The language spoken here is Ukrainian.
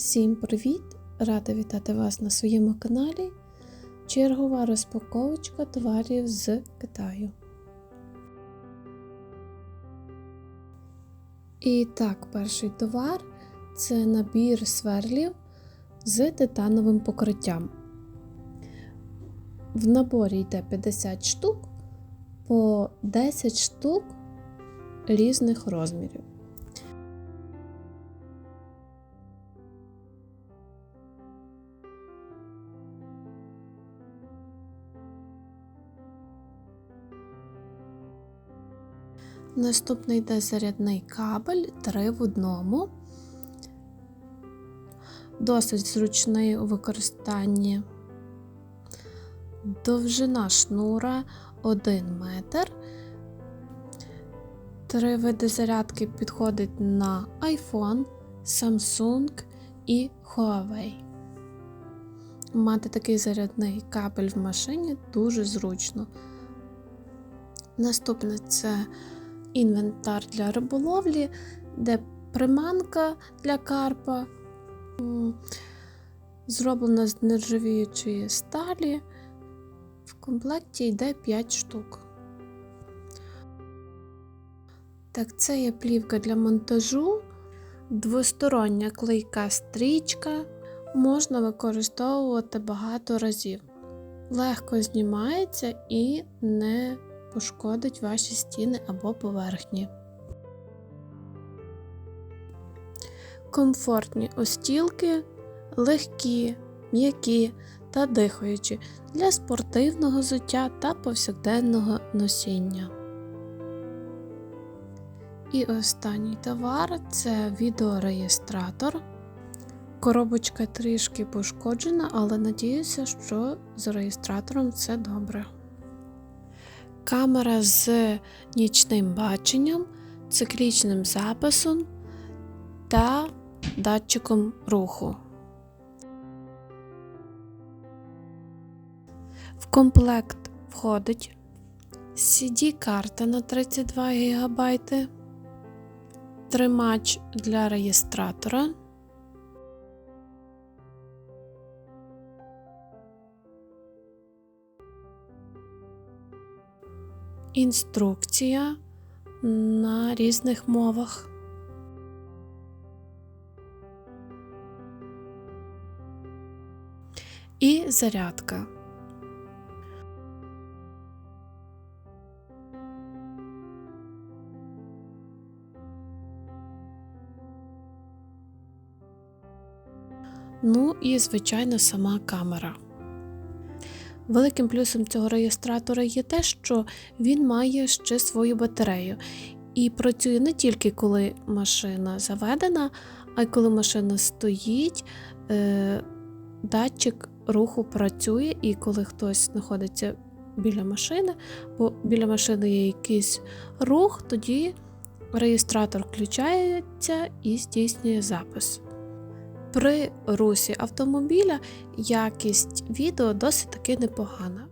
Всім привіт! Рада вітати вас на своєму каналі. Чергова розпаковочка товарів з Китаю. І так, перший товар це набір сверлів з титановим покриттям. В наборі йде 50 штук по 10 штук різних розмірів. Наступний йде зарядний кабель 3 в одному. Досить зручний у використанні. Довжина шнура 1 метр. Три види зарядки підходить на iPhone, Samsung і Huawei. Мати такий зарядний кабель в машині дуже зручно. Наступне це інвентар для риболовлі, де приманка для карпа, зроблена з нержавіючої сталі. В комплекті йде 5 штук. Так, це є плівка для монтажу, двостороння клейка стрічка, можна використовувати багато разів. Легко знімається і не пошкодить ваші стіни або поверхні. Комфортні остілки, легкі, м'які та дихаючі для спортивного зуття та повсякденного носіння. І останній товар це відеореєстратор. Коробочка трішки пошкоджена, але надіюся, що з реєстратором все добре. Камера з нічним баченням, циклічним записом та датчиком руху. В комплект входить CD-карта на 32 ГБ, тримач для реєстратора. Інструкція на різних мовах. І зарядка. Ну і, звичайно, сама камера. Великим плюсом цього реєстратора є те, що він має ще свою батарею і працює не тільки коли машина заведена, а й коли машина стоїть, е, датчик руху працює, і коли хтось знаходиться біля машини, бо біля машини є якийсь рух, тоді реєстратор включається і здійснює запис. При русі автомобіля якість відео досить таки непогана.